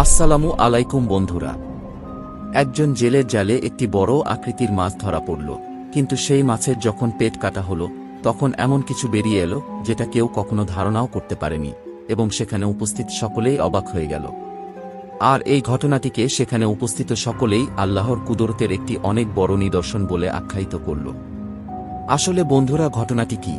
আসসালামু আলাইকুম বন্ধুরা। একজন জেলের জালে একটি বড় আকৃতির মাছ ধরা পড়ল, কিন্তু সেই মাছের যখন পেট কাটা হলো, তখন এমন কিছু বেরিয়ে এলো, যেটা কেউ কখনো ধারণাও করতে পারেনি, এবং সেখানে উপস্থিত সকলেই অবাক হয়ে গেল। আর এই ঘটনাটিকে সেখানে উপস্থিত সকলেই আল্লাহর কুদরতের একটি অনেক বড় নিদর্শন বলে আখ্যায়িত করল। আসলে বন্ধুরা, ঘটনাটি কি?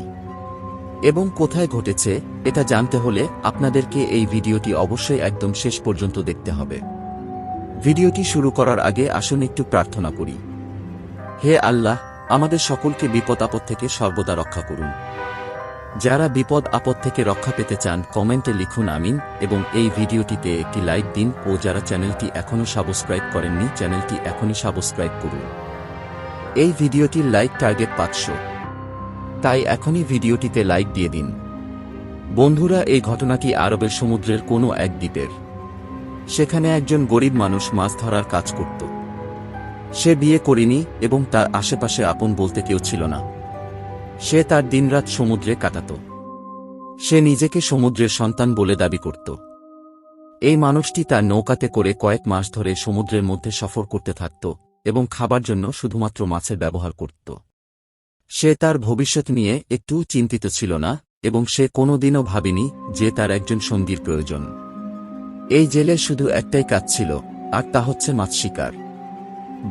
এবং কোথায় ঘটেছে, এটা জানতে হলে আপনাদেরকে এই ভিডিওটি অবশ্যই একদম শেষ পর্যন্ত দেখতে হবে। ভিডিওটি শুরু করার আগে আসুন একটু প্রার্থনা করি। হে আল্লাহ, আমাদের সকলকে বিপদ আপদ থেকে সর্বদা রক্ষা করুন। যারা বিপদ আপদ থেকে রক্ষা পেতে চান, কমেন্টে লিখুন আমিন এবং এই ভিডিওটিতে একটি লাইক দিন ও যারা চ্যানেলটি এখনও সাবস্ক্রাইব করেননি, চ্যানেলটি এখনই সাবস্ক্রাইব করুন। এই ভিডিওটির লাইক টার্গেট পাঁচশো। তাই এখনই ভিডিওটিতে লাইক দিয়ে দিন। বন্ধুরা, এই ঘটনাটি আরবের সমুদ্রের কোনো এক দ্বীপের। সেখানে একজন গরিব মানুষ মাছ ধরার কাজ করত। সে বিয়ে করেনি এবং তার আশেপাশে আপন বলতে কেউ ছিল না। সে তার দিনরাত সমুদ্রে কাটাত। সে নিজেকে সমুদ্রের সন্তান বলে দাবি করত। এই মানুষটি তার নৌকাতে করে কয়েক মাস ধরে সমুদ্রের মধ্যে সফর করতে থাকত এবং খাবার জন্য শুধুমাত্র মাছের ব্যবহার করত। সে তার ভবিষ্যৎ নিয়ে একটু চিন্তিত ছিল না, এবং সে কোনোদিনও ভাবেনি যে তার একজন সঙ্গীর প্রয়োজন। এই জেলে শুধু একটাই কাজ ছিল, আর তা হচ্ছে মাছ শিকার।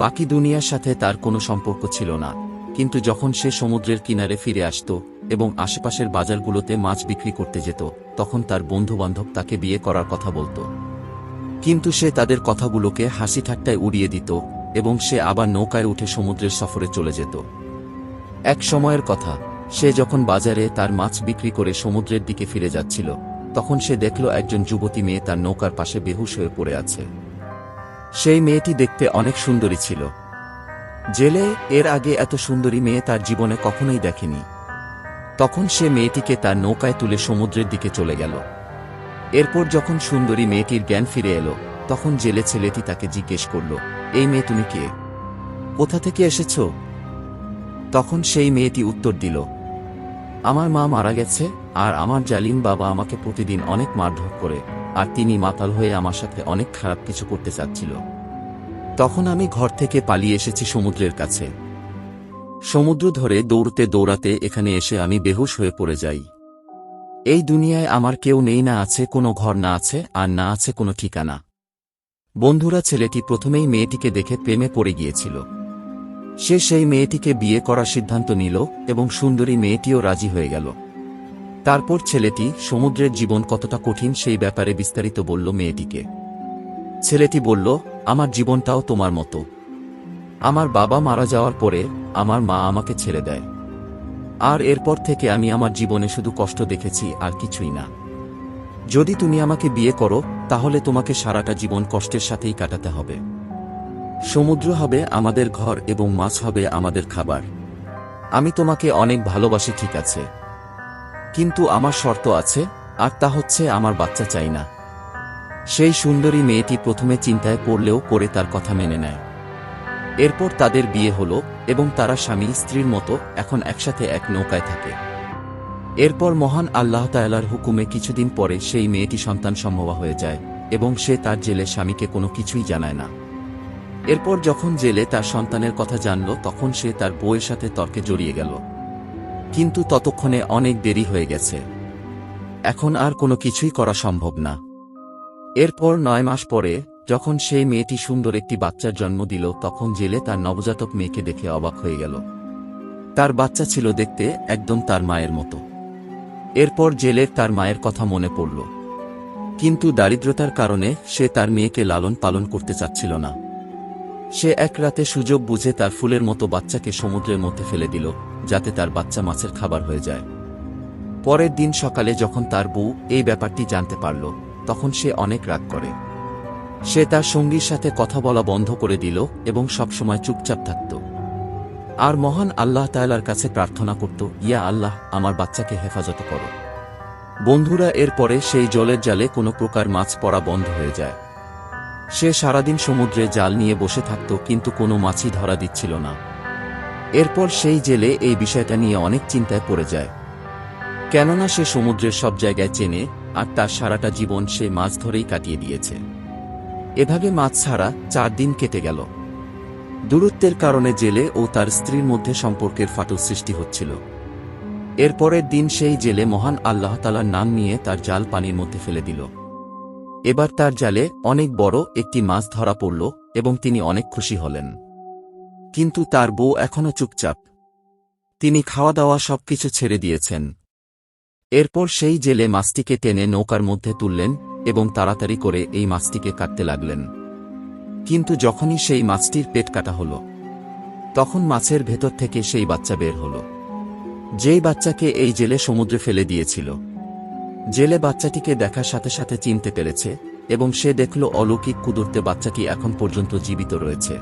বাকি দুনিয়ার সাথে তার কোনো সম্পর্ক ছিল না, কিন্তু যখন সে সমুদ্রের কিনারে ফিরে আসত এবং আশেপাশের বাজারগুলোতে মাছ বিক্রি করতে যেত, তখন তার বন্ধুবান্ধব তাকে বিয়ে করার কথা বলত। কিন্তু সে তাদের কথাগুলোকে হাসি ঠাট্টায় উড়িয়ে দিত, এবং সে আবার নৌকায় উঠে সমুদ্রের সফরে চলে যেত। এক সময়ের কথা, সে যখন বাজারে তার মাছ বিক্রি করে সমুদ্রের দিকে ফিরে যাচ্ছিল, তখন সে দেখল একজন যুবতী মেয়ে তার নৌকার পাশে বেহুশ হয়ে পড়ে আছে। সেই মেয়েটি দেখতে অনেক সুন্দরী ছিল। জেলে এর আগে এত সুন্দরী মেয়ে তার জীবনে কখনোই দেখেনি। তখন সে মেয়েটিকে তার নৌকায় তুলে সমুদ্রের দিকে চলে গেল। এরপর যখন সুন্দরী মেয়েটির জ্ঞান ফিরে এলো, তখন জেলে ছেলেটি তাকে জিজ্ঞেস করল, এই মেয়ে তুমি কে? কোথা থেকে এসেছ? তখন সেই মেয়েটি উত্তর দিল, আমার মা মারা গেছে, আর আমার জালিম বাবা আমাকে প্রতিদিন অনেক মারধর করে, আর তিনি মাতাল হয়ে আমার সাথে অনেক খারাপ কিছু করতে চাচ্ছিল। তখন আমি ঘর থেকে পালিয়ে এসেছি সমুদ্রের কাছে। সমুদ্র ধরে দৌড়তে দৌড়াতে এখানে এসে আমি বেহুশ হয়ে পড়ে যাই। এই দুনিয়ায় আমার কেউ নেই, না আছে কোনো ঘর, না আছে, আর না আছে কোনো ঠিকানা। বন্ধুরা, ছেলেটি প্রথমেই মেয়েটিকে দেখে প্রেমে পড়ে গিয়েছিল। সে সেই মেয়েটিকে বিয়ে করার সিদ্ধান্ত নিল এবং সুন্দরী মেয়েটিও রাজি হয়ে গেল। তারপর ছেলেটি সমুদ্রের জীবন কতটা কঠিন সেই ব্যাপারে বিস্তারিত বলল মেয়েটিকে। ছেলেটি বলল, আমার জীবনটাও তোমার মতো। আমার বাবা মারা যাওয়ার পরে আমার মা আমাকে ছেড়ে দেয়। আর এরপর থেকে আমি আমার জীবনে শুধু কষ্ট দেখেছি আর কিছুই না। যদি তুমি আমাকে বিয়ে করো, তাহলে তোমাকে সারাটা জীবন কষ্টের সাথেই কাটাতে হবে। সমুদ্র হবে আমাদের ঘর এবং মাছ হবে আমাদের খাবার। আমি তোমাকে অনেক ভালোবাসি, ঠিক আছে। কিন্তু আমার শর্ত আছে, আর তা হচ্ছে আমার বাচ্চা চাই না। সেই সুন্দরী মেয়েটি প্রথমে চিন্তায় পড়লেও করে তার কথা মেনে নেয়। এরপর তাদের বিয়ে হল এবং তারা স্বামী, স্ত্রীর মতো এখন একসাথে এক নৌকায় থাকে। এরপর মহান আল্লাহ তাল্লার হুকুমে কিছুদিন পরে সেই মেয়েটি সন্তান সম্ভব হয়ে যায় এবং সে তার জেলে স্বামীকে কোনো কিছুই জানায় না। এরপর যখন জেলে তার সন্তানের কথা জানল, তখন সে তার বউয়ের সাথে তর্কে জড়িয়ে গেল। কিন্তু ততক্ষণে অনেক দেরি হয়ে গেছে। এখন আর কোনো কিছুই করা সম্ভব না। এরপর নয় মাস পরে, যখন সেই মেয়েটি সুন্দর একটি বাচ্চার জন্ম দিল, তখন জেলে তার নবজাতক মেয়েকে দেখে অবাক হয়ে গেল। তার বাচ্চা ছিল দেখতে একদম তার মায়ের মতো। এরপর জেলের তার মায়ের কথা মনে পড়ল। কিন্তু দারিদ্রতার কারণে সে তার মেয়েকে লালন পালন করতে চাচ্ছিল না। সে এক রাতে সুযোগ বুঝে তার ফুলের মতো বাচ্চাকে সমুদ্রের মধ্যে ফেলে দিল, যাতে তার বাচ্চা মাছের খাবার হয়ে যায়। পরের দিন সকালে যখন তার বউ এই ব্যাপারটি জানতে পারল, তখন সে অনেক রাগ করে। সে তার সঙ্গীর সাথে কথা বলা বন্ধ করে দিল এবং সবসময় চুপচাপ থাকত। আর মহান আল্লাহ তায়ালার কাছে প্রার্থনা করত, ইয়া আল্লাহ, আমার বাচ্চাকে হেফাজত করো। বন্ধুরা, এরপরে সেই জলের জালে কোনো প্রকার মাছ পড়া বন্ধ হয়ে যায়। সে সারাদিন সমুদ্রে জাল নিয়ে বসে থাকত, কিন্তু কোনো মাছই ধরা দিচ্ছিল না। এরপর সেই জেলে এই বিষয়টা নিয়ে অনেক চিন্তায় পড়ে যায়। কেননা সে সমুদ্রের সব জায়গায় চেনে, আর তার সারাটা জীবন সে মাছ ধরেই কাটিয়ে দিয়েছে। এভাবে মাছ ছাড়া চার দিন কেটে গেল। দূরত্বের কারণে জেলে ও তার স্ত্রীর মধ্যে সম্পর্কের ফাটল সৃষ্টি হচ্ছিল। এরপরের দিন সেই জেলে মহান আল্লাহতালার নাম নিয়ে তার জাল পানির মধ্যে ফেলে দিল। এবার তার জালে অনেক বড় একটি মাছ ধরা পড়ল এবং তিনি অনেক খুশি হলেন। কিন্তু তার বউ এখনও চুপচাপ। তিনি খাওয়া দাওয়া সবকিছু ছেড়ে দিয়েছেন। এরপর সেই জেলে মাছটিকে টেনে নৌকার মধ্যে তুললেন এবং তাড়াতাড়ি করে এই মাছটিকে কাটতে লাগলেন। কিন্তু যখনই সেই মাছটির পেট কাটা হল, তখন মাছের ভেতর থেকে সেই বাচ্চা বের হল। যেই বাচ্চাকে এই জেলে সমুদ্রে ফেলে দিয়েছিল জেলে বাচ্চাটিকে দেখার সাথে সাথে চিনতে পেরেছে এবং সে দেখল অলৌকিক কুদরতে বাচ্চাটি এখন পর্যন্ত জীবিত রয়েছে।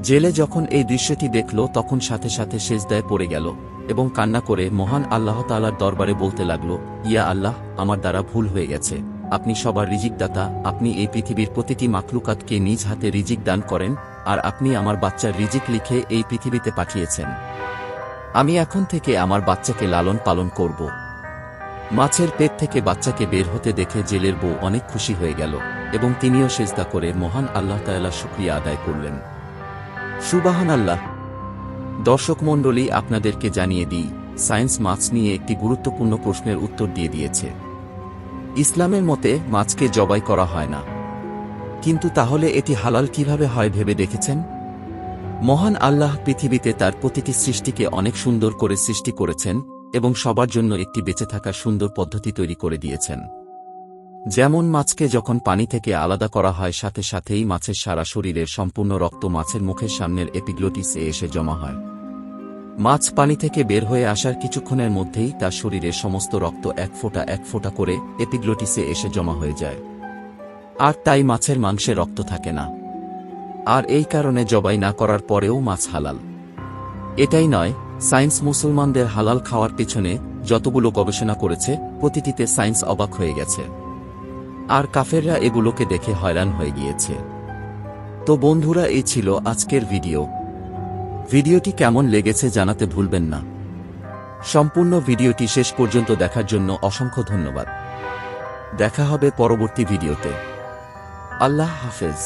জেলে যখন এই দৃশ্যটি দেখল, তখন সাথে সাথে সেজদায় পড়ে গেল এবং কান্না করে মহান আল্লাহ তালার দরবারে বলতে লাগল, ইয়া আল্লাহ, আমার দ্বারা ভুল হয়ে গেছে। আপনি সবার রিজিক দাতা আপনি এই পৃথিবীর প্রতিটি মাকলুকাতকে নিজ হাতে রিজিক দান করেন, আর আপনি আমার বাচ্চার রিজিক লিখে এই পৃথিবীতে পাঠিয়েছেন। আমি এখন থেকে আমার বাচ্চাকে লালন পালন করব। মাছের পেট থেকে বাচ্চাকে বের হতে দেখে জেলের বউ অনেক খুশি হয়ে গেল এবং তিনিও সেজদা করে মহান আল্লাহ তাল্লাহ শুক্রিয়া আদায় করলেন। সুবাহান আল্লাহ দর্শক মণ্ডলী, আপনাদেরকে জানিয়ে দিই, সায়েন্স মাছ নিয়ে একটি গুরুত্বপূর্ণ প্রশ্নের উত্তর দিয়ে দিয়েছে। ইসলামের মতে মাছকে জবাই করা হয় না। কিন্তু তাহলে এটি হালাল কীভাবে হয় ভেবে দেখেছেন? মহান আল্লাহ পৃথিবীতে তার প্রতিটি সৃষ্টিকে অনেক সুন্দর করে সৃষ্টি করেছেন এবং সবার জন্য একটি বেঁচে থাকার সুন্দর পদ্ধতি তৈরি করে দিয়েছেন। যেমন মাছকে যখন পানি থেকে আলাদা করা হয়, সাথে সাথেই মাছের সারা শরীরের সম্পূর্ণ রক্ত মাছের মুখের সামনের এপিগ্লোটিসে এসে জমা হয়। মাছ পানি থেকে বের হয়ে আসার কিছুক্ষণের মধ্যেই তার শরীরের সমস্ত রক্ত এক ফোঁটা এক ফোঁটা করে এপিগ্লোটিসে এসে জমা হয়ে যায়। আর তাই মাছের মাংসে রক্ত থাকে না। আর এই কারণে জবাই না করার পরেও মাছ হালাল। এটাই নয় সায়েন্স মুসলমানদের হালাল খাওয়ার পেছনে যতগুলো গবেষণা করেছে, প্রতিটিতে সায়েন্স অবাক হয়ে গেছে। আর কাফেররা এগুলোকে দেখে হয়রান হয়ে গিয়েছে। তো বন্ধুরা, এই ছিল আজকের ভিডিও। ভিডিওটি কেমন লেগেছে জানাতে ভুলবেন না। সম্পূর্ণ ভিডিওটি শেষ পর্যন্ত দেখার জন্য অসংখ্য ধন্যবাদ। দেখা হবে পরবর্তী ভিডিওতে। আল্লাহ হাফেজ।